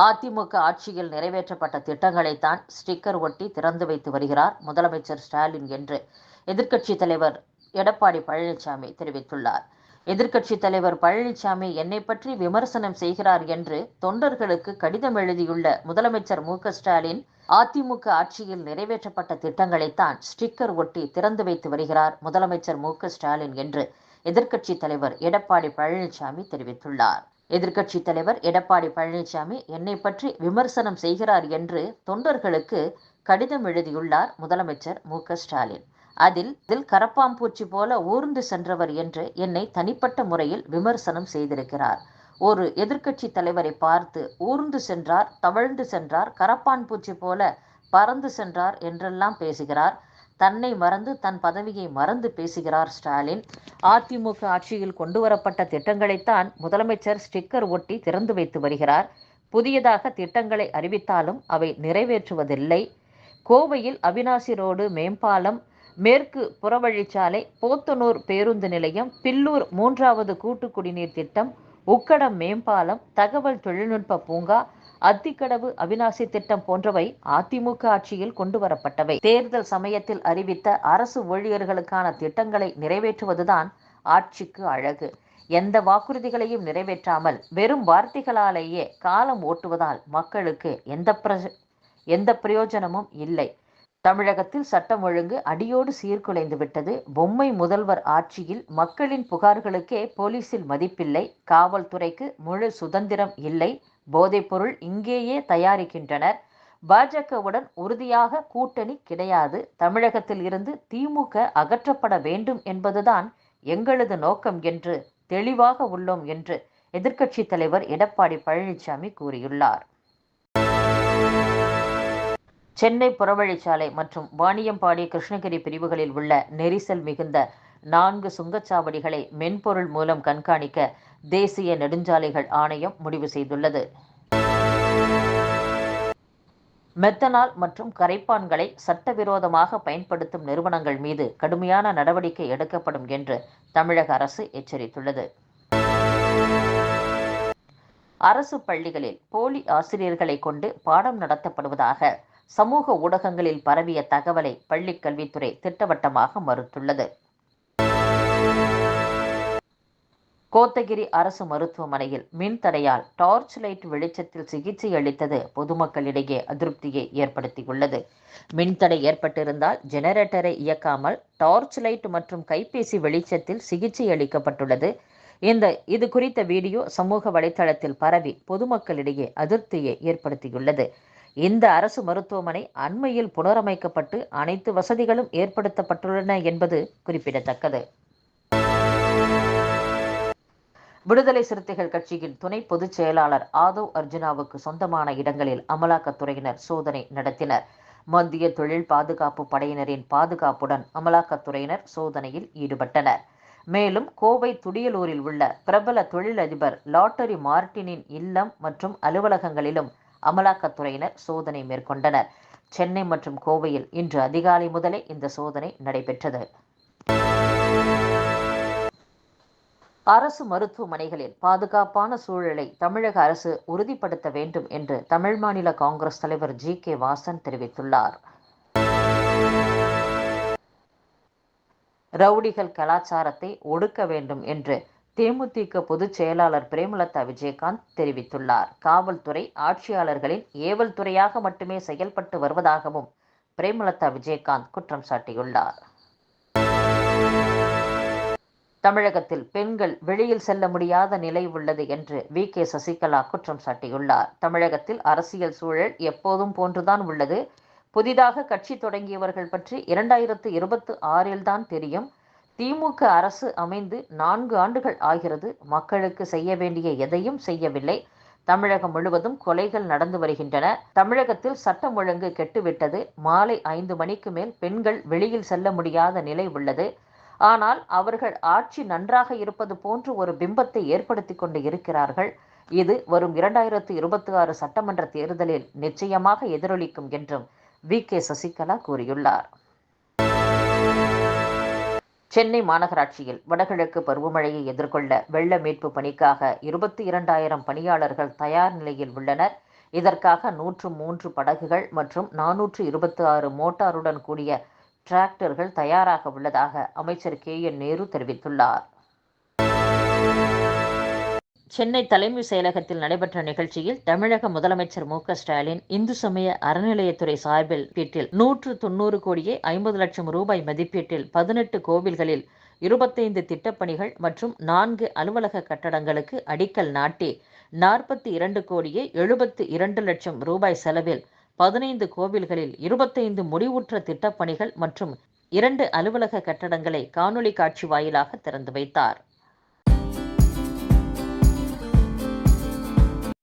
அதிமுக ஆட்சியில் நிறைவேற்றப்பட்ட திட்டங்களைத்தான் ஸ்டிக்கர் ஒட்டி திறந்து வைத்து வருகிறார் முதலமைச்சர் ஸ்டாலின் என்று எதிர்க்கட்சித் தலைவர் எடப்பாடி பழனிசாமி தெரிவித்துள்ளார். எதிர்க்கட்சித் தலைவர் பழனிசாமி என்னை பற்றி விமர்சனம் செய்கிறார் என்று தொண்டர்களுக்கு கடிதம் எழுதியுள்ள முதலமைச்சர் மு ஸ்டாலின் அதிமுக ஆட்சியில் நிறைவேற்றப்பட்ட திட்டங்களைத்தான் ஸ்டிக்கர் ஒட்டி திறந்து வைத்து வருகிறார் முதலமைச்சர் மு ஸ்டாலின் என்று எதிர்க்கட்சித் தலைவர் எடப்பாடி பழனிசாமி தெரிவித்துள்ளார். எதிர்க்கட்சித் தலைவர் எடப்பாடி பழனிசாமி என்னை பற்றி விமர்சனம் செய்கிறார் என்று தொண்டர்களுக்கு கடிதம் எழுதியுள்ளார் முதலமைச்சர் மு ஸ்டாலின். அதில் இதில் கரப்பாம்பூச்சி போல ஊர்ந்து சென்றவர் என்று என்னை தனிப்பட்ட முறையில் விமர்சனம் செய்திருக்கிறார். ஒரு எதிர்க்கட்சி தலைவரை பார்த்து ஊர்ந்து சென்றார் தவழ்ந்து சென்றார் கரப்பான் பூச்சி போல பறந்து சென்றார் என்றெல்லாம் பேசுகிறார். தன்னை மறந்து தன் பதவியை மறந்து பேசுகிறார் ஸ்டாலின். அதிமுக ஆட்சியில் கொண்டு வரப்பட்ட திட்டங்களைத்தான் முதலமைச்சர் ஸ்டிக்கர் ஒட்டி திறந்து வைத்து வருகிறார். புதியதாக திட்டங்களை அறிவித்தாலும் அவை நிறைவேற்றுவதில்லை. கோவையில் அவினாசி ரோடு மேம்பாலம் மேற்கு புறவழிச்சாலை போத்தனூர் பேருந்து நிலையம் பில்லூர் மூன்றாவது கூட்டு குடிநீர் திட்டம் உக்கடம் மேம்பாலம் தகவல் தொழில்நுட்ப பூங்கா அத்திக்கடவு அவிநாசி திட்டம் போன்றவை அதிமுக ஆட்சியில் கொண்டு வரப்பட்டவை தேர்தல் சமயத்தில் அறிவித்த அரசு ஊழியர்களுக்கான திட்டங்களை நிறைவேற்றுவதுதான் ஆட்சிக்கு அழகு. எந்த வாக்குறுதிகளையும் நிறைவேற்றாமல் வெறும் வார்த்தைகளாலேயே காலம் ஓட்டுவதால் மக்களுக்கு எந்த பிர எந்த பிரயோஜனமும் இல்லை. தமிழகத்தில் சட்டம் ஒழுங்கு அடியோடு சீர்குலைந்து விட்டது. பொம்மை முதல்வர் ஆட்சியில் மக்களின் புகார்களுக்கே போலீசில் மதிப்பில்லை. காவல்துறைக்கு முழு சுதந்திரம் இல்லை. போதைப்பொருள் இங்கேயே தயாரிக்கின்றனர். பாஜகவுடன் உறுதியாக கூட்டணி கிடையாது. தமிழகத்தில் இருந்து திமுக அகற்றப்பட வேண்டும் என்பதுதான் எங்களது நோக்கம் என்று தெளிவாக உள்ளோம் என்று எதிர்க்கட்சித் தலைவர் எடப்பாடி பழனிசாமி கூறியுள்ளார். சென்னை புறவழிச்சாலை மற்றும் வாணியம்பாடி கிருஷ்ணகிரி பிரிவுகளில் உள்ள நெரிசல் மிகுந்த நான்கு சுங்கச்சாவடிகளை மென்பொருள் மூலம் கண்காணிக்க தேசிய நெடுஞ்சாலைகள் ஆணையம் முடிவு செய்துள்ளது. மெத்தனால் மற்றும் கரைப்பான்களை சட்டவிரோதமாக பயன்படுத்தும் நிறுவனங்கள் மீது கடுமையான நடவடிக்கை எடுக்கப்படும் என்று தமிழக அரசு எச்சரித்துள்ளது. அரசு பள்ளிகளில் போலி ஆசிரியர்களை கொண்டு பாடம் நடத்தப்படுவதாக சமூக ஊடகங்களில் பரவிய தகவலை பள்ளிக்கல்வித்துறை திட்டவட்டமாக மறுத்துள்ளது. கோத்தகிரி அரசு மருத்துவமனையில் மின்தடையால் டார்ச் லைட் வெளிச்சத்தில் சிகிச்சை அளித்தது பொதுமக்களிடையே அதிருப்தியை ஏற்படுத்தியுள்ளது. மின்தடை ஏற்பட்டிருந்தால் ஜெனரேட்டரை இயக்காமல் டார்ச் லைட் மற்றும் கைபேசி வெளிச்சத்தில் சிகிச்சை அளிக்கப்பட்டுள்ளது. இந்த இது குறித்த வீடியோ சமூக வலைதளத்தில் பரவி பொதுமக்களிடையே அதிருப்தியை ஏற்படுத்தியுள்ளது. இந்த அரசு மருத்துவமனை அண்மையில் புனரமைக்கப்பட்டு அனைத்து வசதிகளும் ஏற்படுத்தப்பட்டுள்ளன என்பது குறிப்பிடத்தக்கது. விடுதலை சிறுத்தைகள் கட்சியின் துணை பொதுச் செயலாளர் ஆதவ் அர்ஜுனாவுக்கு சொந்தமான இடங்களில் அமலாக்கத்துறையினர் சோதனை நடத்தினர். மத்திய தொழில் பாதுகாப்பு படையினரின் பாதுகாப்புடன் அமலாக்கத்துறையினர் சோதனையில் ஈடுபட்டனர். மேலும் கோவை துடியலூரில் உள்ள பிரபல தொழிலதிபர் லாட்டரி மார்டினின் இல்லம் மற்றும் அலுவலகங்களிலும் அமலாக்கத்துறையினர் சோதனை மேற்கொண்டனர். சென்னை மற்றும் கோவையில் இன்று அதிகாலை முதலே இந்த சோதனை நடைபெற்றது. அரசு மருத்துவமனைகளில் பாதுகாப்பான சூழலை தமிழக அரசு உறுதிப்படுத்த வேண்டும் என்று தமிழ் மாநில காங்கிரஸ் தலைவர் ஜி. கே. வாசன் தெரிவித்துள்ளார். ரவுடிகள் கலாச்சாரத்தை ஒடுக்க வேண்டும் என்று தேமுதிக பொதுச் செயலாளர் பிரேமலதா விஜயகாந்த் தெரிவித்துள்ளார். காவல்துறை ஆட்சியாளர்களின் ஏவல் துறையாக மட்டுமே செயல்பட்டு வருவதாகவும் பிரேமலதா விஜயகாந்த் குற்றம் சாட்டியுள்ளார். தமிழகத்தில் பெண்கள் வெளியில் செல்ல முடியாத நிலை உள்ளது என்று வி. கே. சசிகலா குற்றம் சாட்டியுள்ளார். தமிழகத்தில் அரசியல் சூழல் எப்போதும் போன்றுதான் உள்ளது. புதிதாக கட்சி தொடங்கியவர்கள் பற்றி இரண்டாயிரத்து இருபத்து ஆறில்தான் தெரியும். திமுக அரசு அமைந்து நான்கு ஆண்டுகள் ஆகிறது. மக்களுக்கு செய்ய வேண்டிய எதையும் செய்யவில்லை. தமிழகம் முழுவதும் கொலைகள் நடந்து வருகின்றன. தமிழகத்தில் சட்டம் ஒழுங்கு கெட்டுவிட்டது. மாலை ஐந்து மணிக்கு மேல் பெண்கள் வெளியில் செல்ல முடியாத நிலை உள்ளது. ஆனால் அவர்கள் ஆட்சி நன்றாக இருப்பது போன்று ஒரு பிம்பத்தை ஏற்படுத்தி கொண்டு இருக்கிறார்கள். இது வரும் இரண்டாயிரத்து இருபத்தி ஆறு சட்டமன்ற தேர்தலில் நிச்சயமாக எதிரொலிக்கும் என்றும் வி. கே. சசிகலா கூறியுள்ளார். சென்னை மாநகராட்சியில் வடகிழக்கு பருவமழையை எதிர்கொள்ள வெள்ள மீட்பு பணிக்காக இருபத்தி இரண்டாயிரம் பணியாளர்கள் தயார் நிலையில் உள்ளனர். இதற்காக நூற்று மூன்று படகுகள் மற்றும் நானூற்று இருபத்தி ஆறு மோட்டாருடன் கூடிய டிராக்டர்கள் தயாராக உள்ளதாக அமைச்சர் கே. என். நேரு தெரிவித்துள்ளார். சென்னை தலைமை செயலகத்தில் நடைபெற்ற நிகழ்ச்சியில் தமிழக முதலமைச்சர் மு. ஸ்டாலின் இந்து சமய அறநிலையத்துறை சார்பில் வீட்டில் நூற்று தொண்ணூறு கோடியே ஐம்பது லட்சம் ரூபாய் மதிப்பீட்டில் பதினெட்டு கோவில்களில் இருபத்தைந்து திட்டப்பணிகள் மற்றும் நான்கு அலுவலக கட்டடங்களுக்கு அடிக்கல் நாட்டி நாற்பத்தி இரண்டு கோடியே எழுபத்து இரண்டு லட்சம் ரூபாய் செலவில் பதினைந்து கோவில்களில் இருபத்தைந்து முடிவுற்ற திட்டப்பணிகள் மற்றும் இரண்டு அலுவலக கட்டடங்களை காணொலி காட்சி வாயிலாக திறந்து வைத்தார்.